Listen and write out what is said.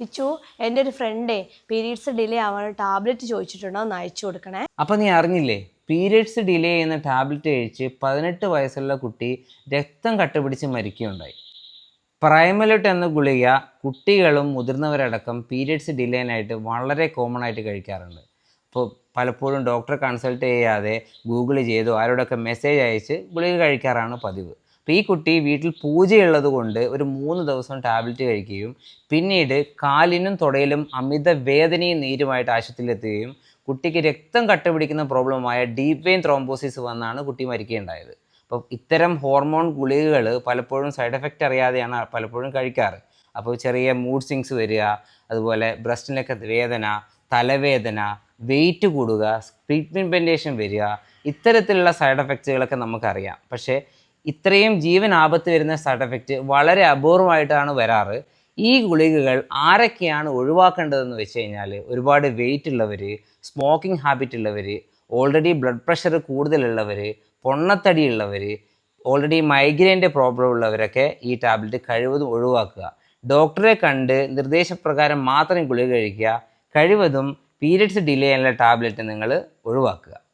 ഇച്ചു എന്റെ ഒരു ഫ്രണ്ടേ പീരീഡ്സ് ഡിലേ ആവാൻ ടാബ്ലറ്റ് ചോദിച്ചിട്ടുണ്ടോ ഒന്ന് അയച്ചു കൊടുക്കണേ. അപ്പം നീ അറിഞ്ഞില്ലേ പീരീഡ്സ് ഡിലേ ചെയ്യുന്ന ടാബ്ലറ്റ് കഴിച്ച് പതിനെട്ട് വയസ്സുള്ള കുട്ടി രക്തം കട്ടുപിടിച്ച് മരിക്കുകയുണ്ടായി. പ്രൈമലോട്ട് എന്ന ഗുളിക കുട്ടികളും മുതിർന്നവരടക്കം പീരിയഡ്സ് ഡിലേനായിട്ട് വളരെ കോമൺ ആയിട്ട് കഴിക്കാറുണ്ട്. അപ്പോൾ പലപ്പോഴും ഡോക്ടറെ കൺസൾട്ട് ചെയ്യാതെ ഗൂഗിൾ ചെയ്തോ ആരോടൊക്കെ മെസ്സേജ് അയച്ച് ഗുളിക കഴിക്കാറാണ് പതിവ്. അപ്പോൾ ഈ കുട്ടി വീട്ടിൽ പൂജയുള്ളത് കൊണ്ട് ഒരു മൂന്ന് ദിവസം ടാബ്ലറ്റ് കഴിക്കുകയും പിന്നീട് കാലിനും തുടയിലും അമിത വേദനയും നീരുമായിട്ട് ആശുപത്രിയിലെത്തുകയും കുട്ടിക്ക് രക്തം കട്ടപിടിക്കുന്ന പ്രോബ്ലമായ ഡീപ് വെയിൻ ത്രോംബോസിസ് വന്നാണ് കുട്ടി മരിക്കുകയുണ്ടായത്. അപ്പോൾ ഇത്തരം ഹോർമോൺ ഗുളികകൾ പലപ്പോഴും സൈഡ് എഫക്റ്റ് അറിയാതെയാണ് പലപ്പോഴും കഴിക്കാറ്. അപ്പോൾ ചെറിയ മൂഡ് സിങ്സ് വരിക അതുപോലെ ബ്രസ്റ്റിനൊക്കെ വേദന തലവേദന വെയിറ്റ് കൂടുക ട്രീറ്റ്മെന്റേഷൻ വരിക ഇത്തരത്തിലുള്ള സൈഡ് എഫക്റ്റുകളൊക്കെ നമുക്കറിയാം. പക്ഷേ ഇത്രയും ജീവൻ ആപത്ത് വരുന്ന സൈഡ് എഫക്റ്റ് വളരെ അപൂർവമായിട്ടാണ് വരാറ്. ഈ ഗുളികകൾ ആരൊക്കെയാണ് ഒഴിവാക്കേണ്ടതെന്ന് വെച്ച് കഴിഞ്ഞാൽ ഒരുപാട് വെയിറ്റ് ഉള്ളവർ സ്മോക്കിംഗ് ഹാബിറ്റ് ഉള്ളവർ ഓൾറെഡി ബ്ലഡ് പ്രഷർ കൂടുതലുള്ളവർ പൊണ്ണത്തടി ഉള്ളവർ ഓൾറെഡി മൈഗ്രെയിന്റെ പ്രോബ്ലം ഉള്ളവരൊക്കെ ഈ ടാബ്ലറ്റ് കഴിവതും ഒഴിവാക്കുക. ഡോക്ടറെ കണ്ട് നിർദ്ദേശപ്രകാരം മാത്രം ഗുളിക കഴിക്കുക. കഴിവതും പീരിയഡ്സ് ഡിലേ ചെയ്യാനുള്ള ടാബ്ലറ്റ് നിങ്ങൾ ഒഴിവാക്കുക.